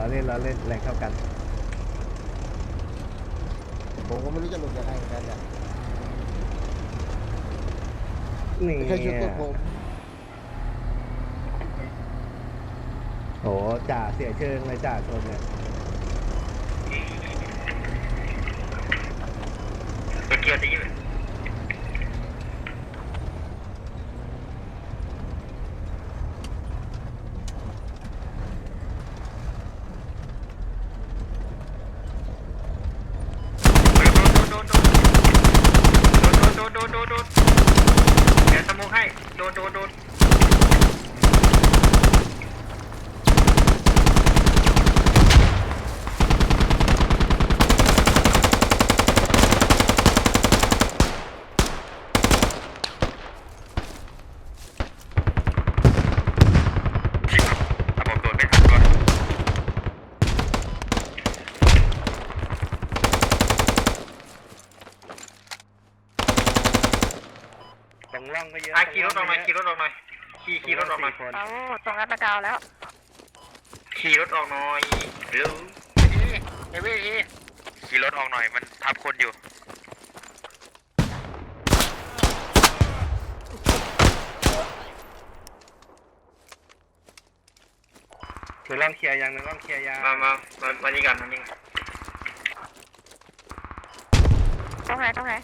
เราเล่นเราเล่นแรงเท่ากันผมก็ไม่รู้จะหลบยังไงเหมือนกันเนี่ยนี่ไม่ใช่ชุดพวกผมโหจ่าเสียเชิงเลยจ่าชนเนี่ยตัวเกียวดีเลยโดนโดนโดนโดนโดนโดนโดนเดี๋ยวสมุกให้โดนโดนโดน ระบบโดนไม่ทันด้วย ตรงร่องก็ เยอะอะขี่รถออกมาขี่รถออกหน่อยขี่ขี่รถออกมาคนเอาตรงนั้นมาดาวแล้ว ขี่รถออกหน่อยเร็วเอวี่อีขี่รถออกหน่อยมันทับคนอยู่ถือร่องเคลียร์ยังนึงร่องเคลียร์ยางมามามามานี่กันมานี่กันตรงไหนตรงไหน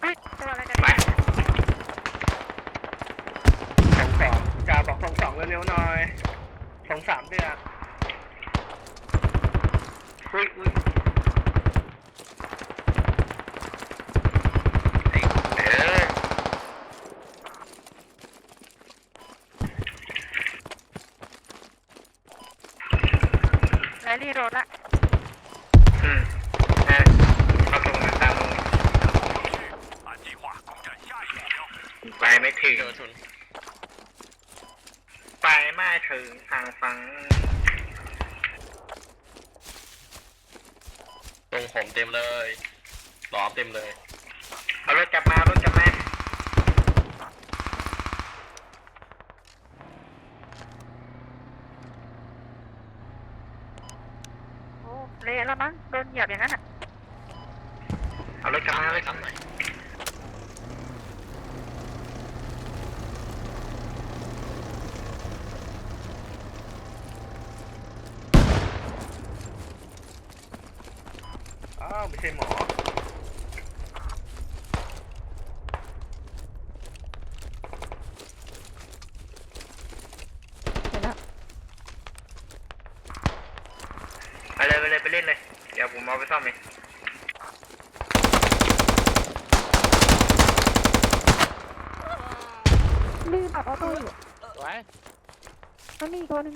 เฮ้ยตัวอะไรกัน ไป เนี่ย สองสองจ่าบอกสองสองเร็วๆหน่อยสองสามเดือน อุ้ยอุ้ยไอ้เออ แรลลี่โรดละอืมเออเอาตรงมาตามลงไปไม่ถึงไปไม่ถึงทางฟังตรงผมเต็มเลยล้อมเต็มเลย เอารถกลับมาเอารถกลับมา โอ้เละ แล้วมั้งโดนเหยียบอย่างนั้นอะเอารถกลับมาทำหเลน่อยยทำหน่อยอ้าวไม่ใช่หมอ เห็นแล้ว ไปเลยไปเลยไปเล่นเลย เดี๋ยวผมเอา ไปซ่อมเองลืมอัดออโต้อยู่ไว้มันมีอีกตัวหนึง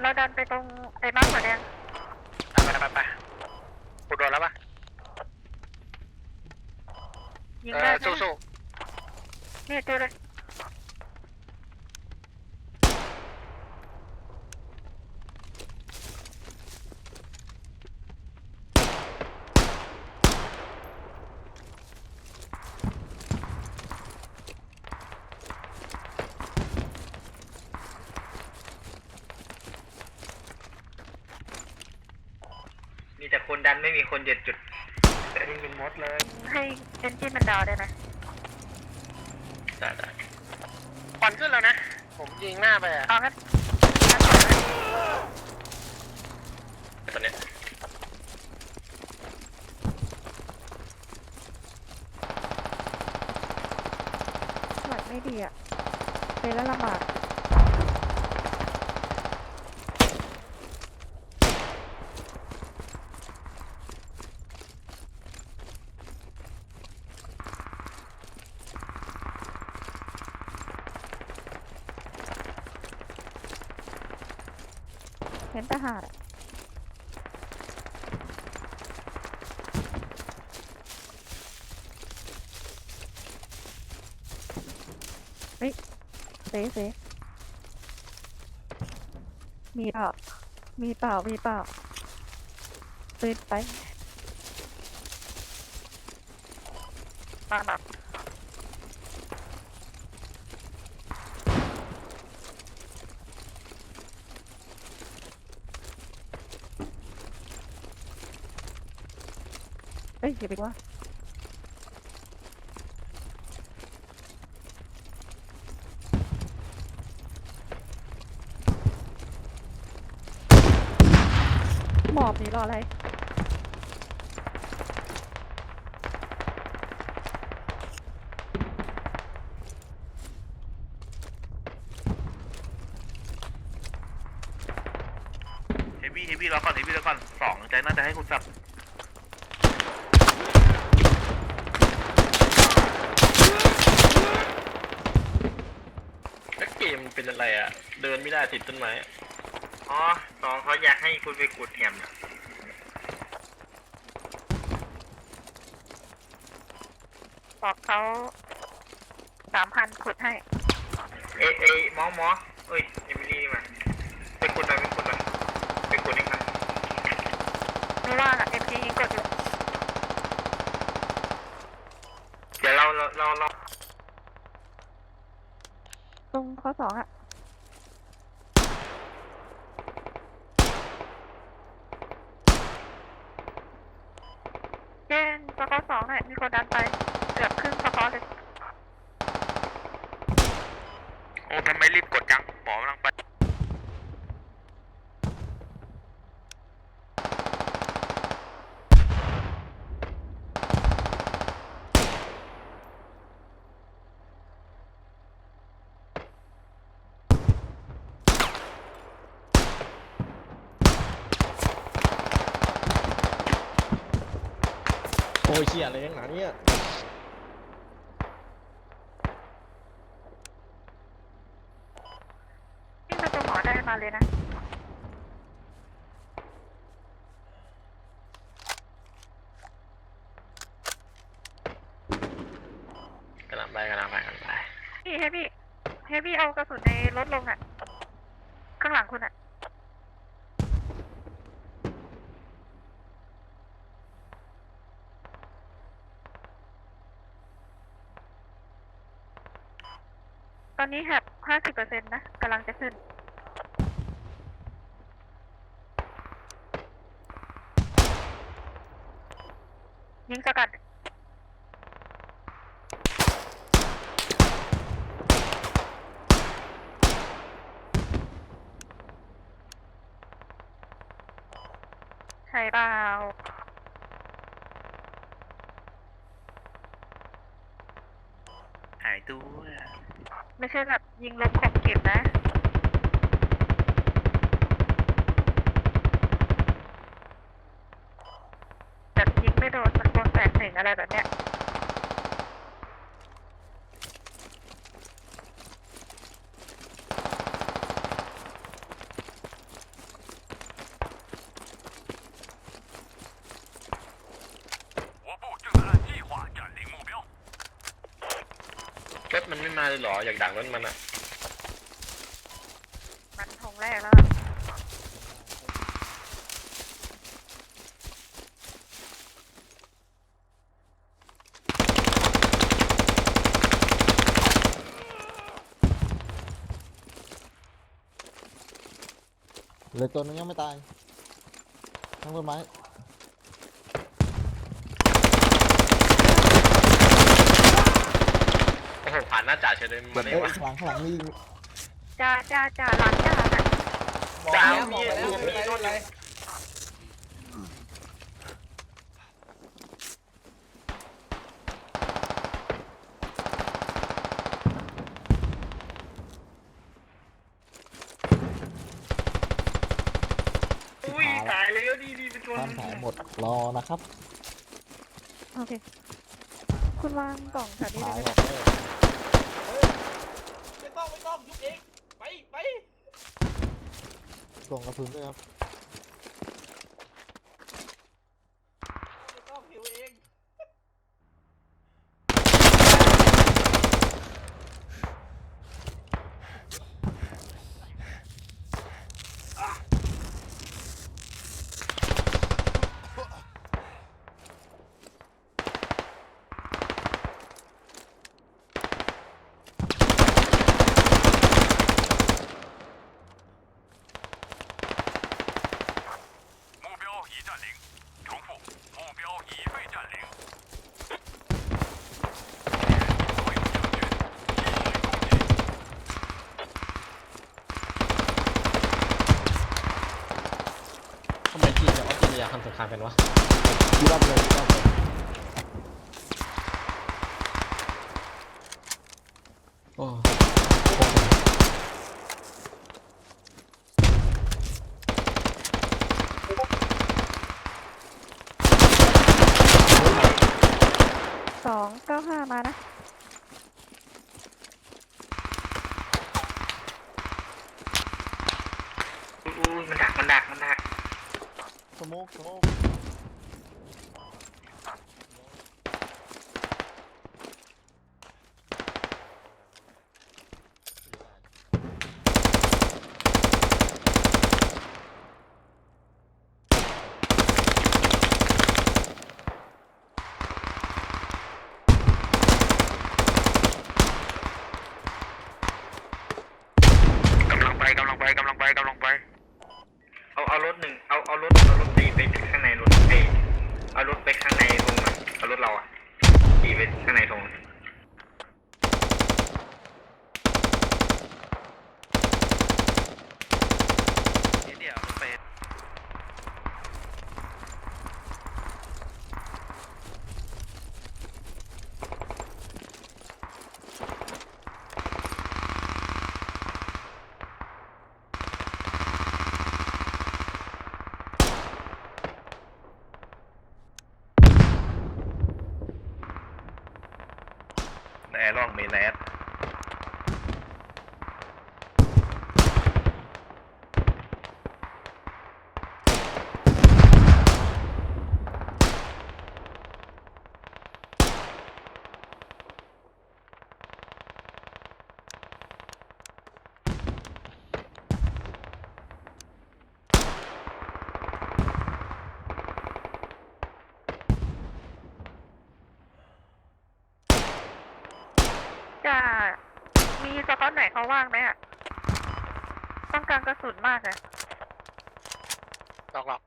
เราดันไปตรงไอ้บ้านหัวแดงไปไปไปกูโดนแล้วปะยิงเอได้อใช่ไหมสู้ นี่เจอเลยๆมีแต่คนดันไม่มีคนเหยียดจุดนี่เป็นมดเลย ให้เอนจินมันดาวได้ไหม ได้ได้ควันขึ้นแล้วนะ ผมยิงหน้าไปอะเอางั้นงั้นก่อนนะตอนเนี้ยหลังไม่ดีอะเป็นแล้วลำบาก เห็นทหารอะเซเซมีเปล่า มีเปล่า มีเปล่าปืนไปมาแบบเอยอย่าไปว่าหมอบนี่รออะไร เฮฟวี่เฮฟวี่รอก่อนเฮฟวี่รอก่อนสองใจน่าจะให้คุณสับ แล้ว เกมเป็นอะไรอะ เดินไม่ได้ติดต้นไม้อะอ๋อสองเขาอยากให้คุณไปขุดแหมน่ะบอกเขาสามพันขุดให้ เอ้ยเอ้ยหมอหมอเอ้ยเอมิลี่นี่มาไปขุดหน่อยไปขุดหน่อยไปขุดเองครับไม่ว่าเอ็มจียิงกดอยู่เดี๋ยวเราเราเราเรา ตรงข้อ สองอะเจนสกอร์สองเนี่ยมีคนดันไป เกือบครึ่งสกอร์เลย โอ้ทำไมรีบกดจังหมอกำลังไป โอ้ยเชี่ยอะไรยังหนาเนี่ย นี่ประตูห มอได้มาเลยนะกำลังไปกำลังไปกำลังไปพี่เฮฟวี่เฮฟวี่เอากระสุนในรถลงอะข้างหลังคุณอะตอนนี้แฮปห้าสิบเปอร์เซ็นต์นะกำลังจะขึ้น ยิงสกัดใช่เปล่าหายตัว ไม่ใช่แบบยิงลมข่มเก็บนะ แบบยิงไม่โดนมันโดนแตกหนึ่ง อะไรแบบเนี้ยรถมันไม่มาเลยเหรอ อยากดักรถมันอะมันทงแรกแล้วอะ เหลือตัวนึงยังไม่ตายทั้งต้นไม้โอ้โหผ่านหน้าจ่าเฉยเลยเก็มาบได้เอ้ยวะข้างหลังข้างหลังนี่ยิงจ้าจ้าจ้าหลังจ้าน่ะจ่ามีรวมมีรถเลยอุ้ยตายแล้วดีดีเป็นตัว ทำแผลหมดรอนะครับโอเค คุณวางกล่องแถวนี้ขายเลยหมนะดเลยไม่ต้องไม่ต้องยุบเองไปไปส่งกระสุนด้วยครับ เก้าห้ามานะ อุ้มันดักมันดักมันดักสโมกสโมกากไหมอะ ต้องการกระสุนมากเลยหรอก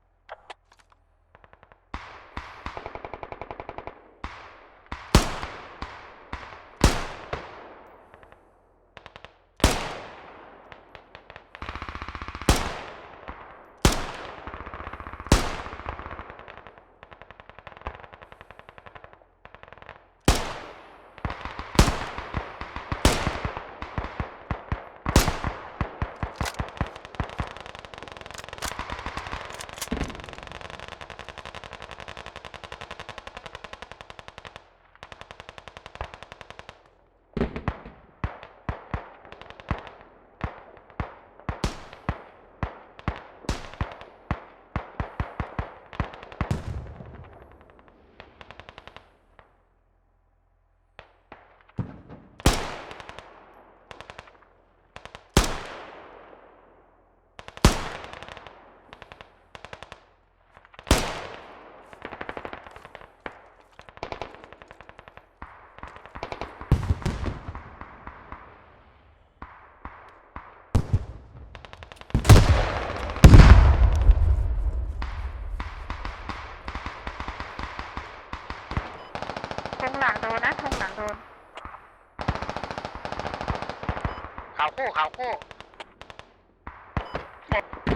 ขาวโค้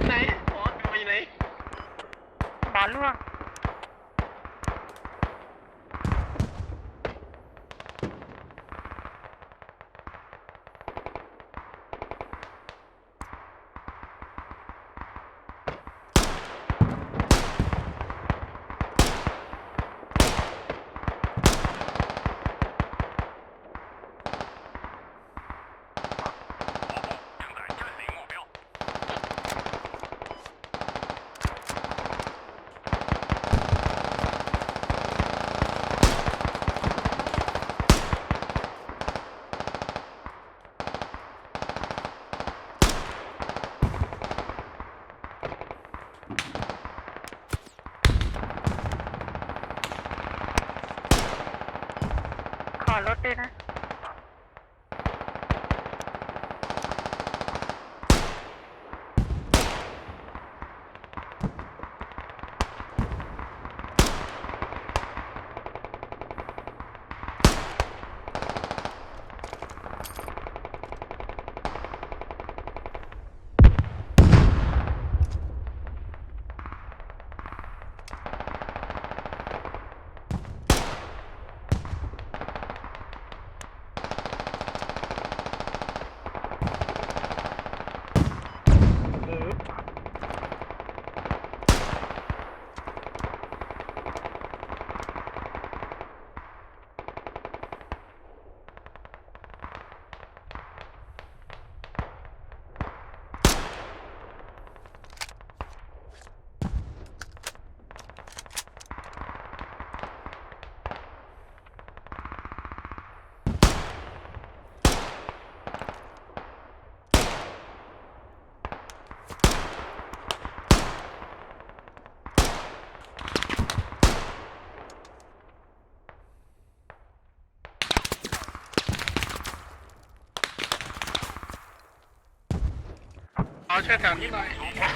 ไหนอ๋ออยู่ไหน บ่อล่วง 对的 ช่วยแถวนี้หน่อย